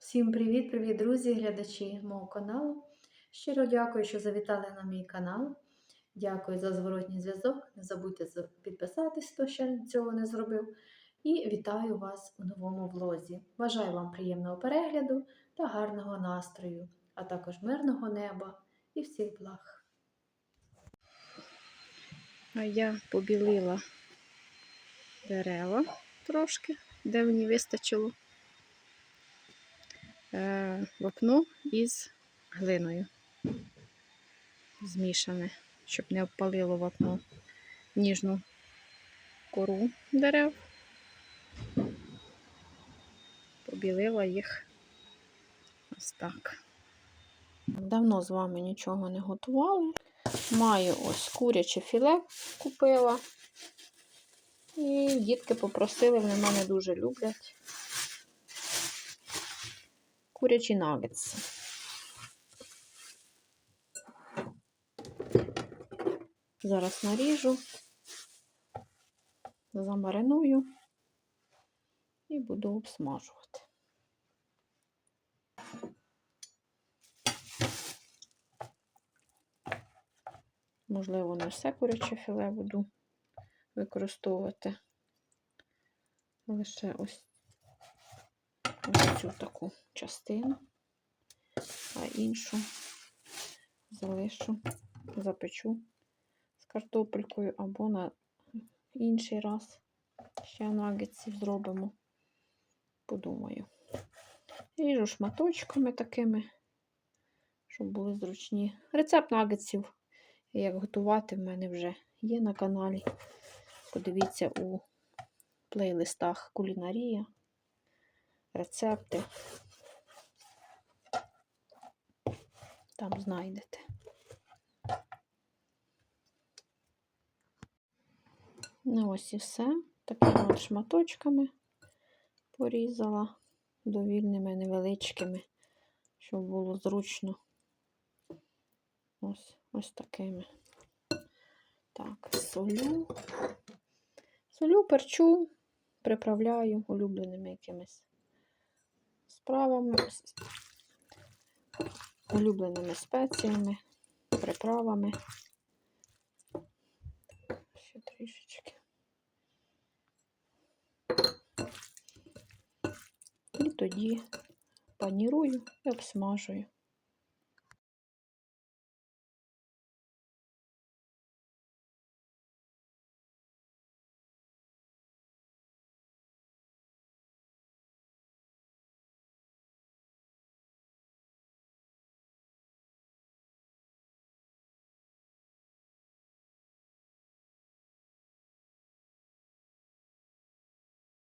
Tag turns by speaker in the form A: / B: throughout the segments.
A: Всім привіт-привіт, друзі, глядачі мого каналу. Щиро дякую, що завітали на мій канал. Дякую за зворотній зв'язок. Не забудьте за- підписатись, хто ще цього не зробив. І вітаю вас у новому влозі. Бажаю вам приємного перегляду та гарного настрою, а також мирного неба і всіх благ.
B: А я побілила дерева трошки, де мені вистачило вапно із глиною. Змішане, щоб не обпалило вапно ніжну кору дерев. Побілила їх ось так. Давно з вами нічого не готували. Маю ось куряче філе купила. І дітки попросили, вони мене дуже люблять. Курячі нагетси. Зараз наріжу, замариную і буду обсмажувати. Можливо, не все куряче філе буду використовувати. Лише ось, ось цю таку частину, а іншу залишу, запечу з картопелькою або на інший раз ще нагетсів зробимо. Подумаю. Ріжу шматочками такими, щоб були зручні. Рецепт нагетсів, як готувати, в мене вже є на каналі. Подивіться у плейлистах кулінарія, рецепти. Там знайдете. Ну ось і все. Такими шматочками порізала довільними невеличкими, щоб було зручно. Ось, ось такими. Так, солю. Солю, перчу, приправляю улюбленими якимись справами, улюбленими спеціями, приправами. Ще трішечки. І тоді панірую і обсмажую.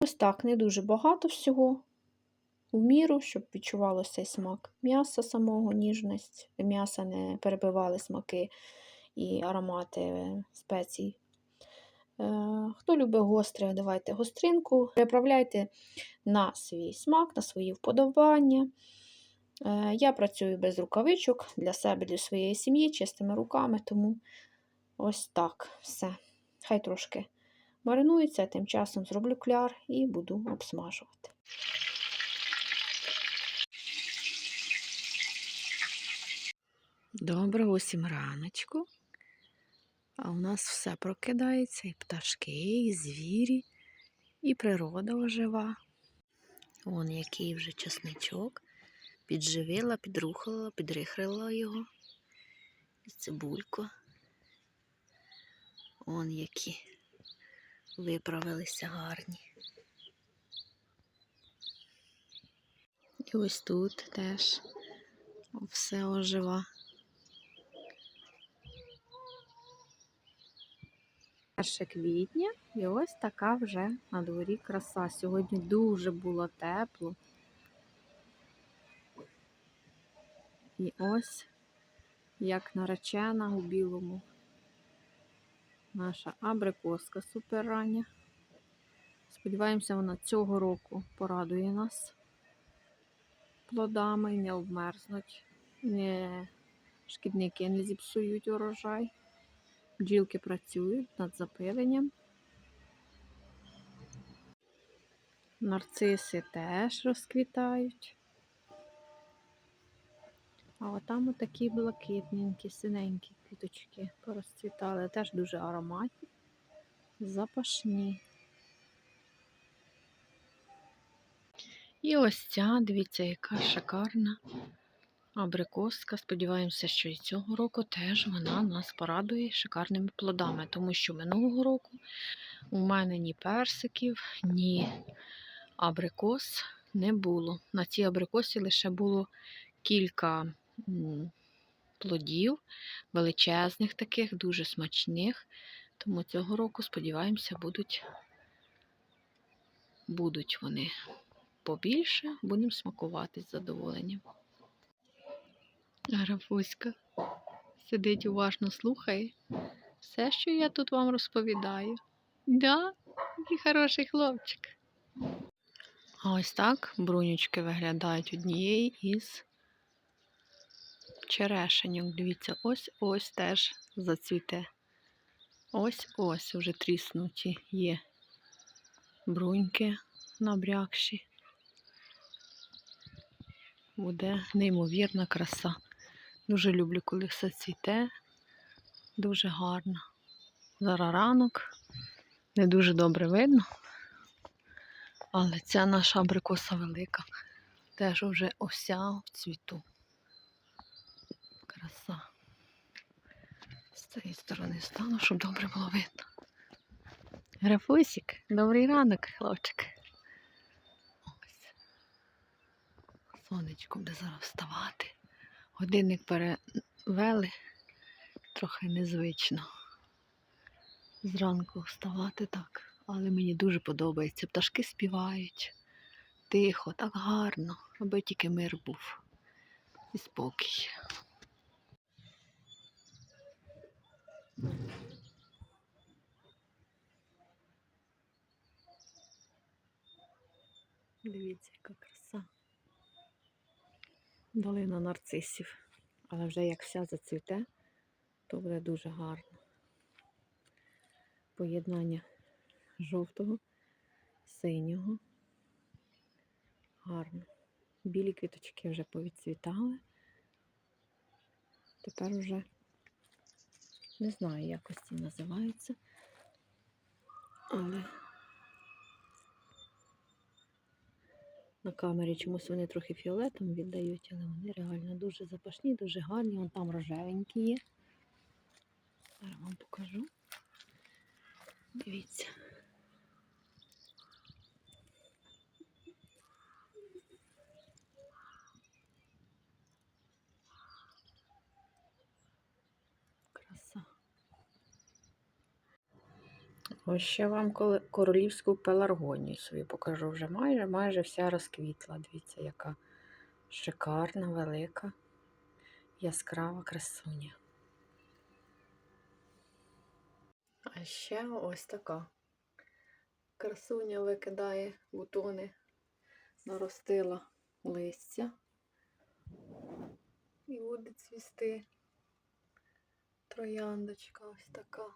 B: Ось так, не дуже багато всього. У міру, щоб відчувалося смак м'яса самого, ніжність, м'яса не перебивали смаки і аромати спецій. Е, Хто любить гостре, давайте гостринку. Приправляйте на свій смак, на свої вподобання. Е, Я працюю без рукавичок для себе, для своєї сім'ї, чистими руками, тому ось так все. Хай трошки маринується, тим часом зроблю кляр і буду обсмажувати. Доброго усім раночку. А у нас все прокидається, і пташки, і звірі, і природа ожива. Вон який вже чесничок. Підживила, підрухала, підрихрила його. І цибульку. Он які виправилися гарні. І ось тут теж все ожива. Перше квітня і ось така вже на дворі краса. Сьогодні дуже було тепло. І ось як наречена у білому. Наша абрикоска суперрання. Сподіваємося, вона цього року порадує нас плодами не обмерзнуть, не шкідники не зіпсують урожай. Бджілки працюють над запиленням. Нарциси теж розквітають. А там отакі блакитненькі, синенькі квіточки порозцвітали. Теж дуже ароматні, запашні. І ось ця, дивіться, яка шикарна абрикоска. Сподіваємося, що і цього року теж вона нас порадує шикарними плодами, тому що минулого року у мене ні персиків, ні абрикос не було. На цій абрикосі лише було кілька плодів, величезних таких, дуже смачних. Тому цього року, сподіваємося, будуть, будуть вони побільше, будемо смакувати з задоволенням. Графуська сидить уважно слухає все, що я тут вам розповідаю. Да, який хороший хлопчик. А ось так брунючки виглядають однієї із черешеньок. Дивіться, ось ось теж зацвіте. Ось ось уже тріснуті є бруньки набрякші. Буде неймовірна краса. Дуже люблю, коли все цвіте. Дуже гарно. Зараз ранок. Не дуже добре видно. Але ця наша абрикоса велика. Теж вже ося в цвіту. Краса. З цієї сторони стану, щоб добре було видно. Графусік, добрий ранок, хлопчик. Ось. Сонечко буде зараз вставати. Годинник перевели трохи незвично. Зранку вставати так, але мені дуже подобається. Пташки співають тихо, так гарно, аби тільки мир був і спокій. Дивіться, яка краса. Долина нарцисів. Але вже як вся зацвіте, то буде дуже гарно. Поєднання жовтого, синього. Гарно. Білі квіточки вже повідцвітали. Тепер вже не знаю, як ось ці називаються. Але на камері чомусь вони трохи фіолетом віддають, але вони реально дуже запашні, дуже гарні. Вон там рожевенькі є. Зараз вам покажу. Дивіться. Краса. Ось ще вам королівську пеларгонію свою покажу вже майже, майже вся розквітла. Дивіться, яка шикарна, велика, яскрава красуня. А ще ось така. Красуня викидає бутони, наростила листя і буде цвісти трояндочка ось така.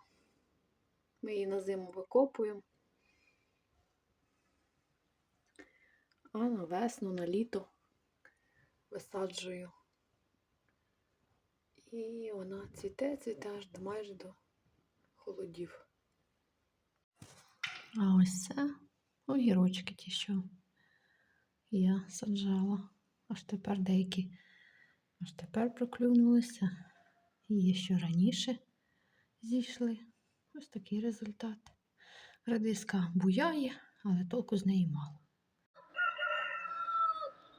B: Ми її на зиму викопуємо. А на весну, на літо висаджую. І вона цвіте, цвіте аж майже до холодів. А ось це огірочки ті, що я саджала. Аж тепер деякі аж тепер проклюнулися. І є що раніше зійшли. Ось такий результат. Радиска буяє, але толку з неї мало.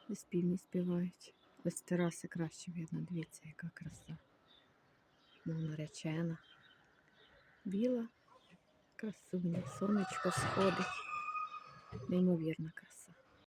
B: І спільні співають. Ось тераси краще видно. Дивіться, яка краса. Мов наречена. Біла красуня. Сонечко сходить. Неймовірна краса.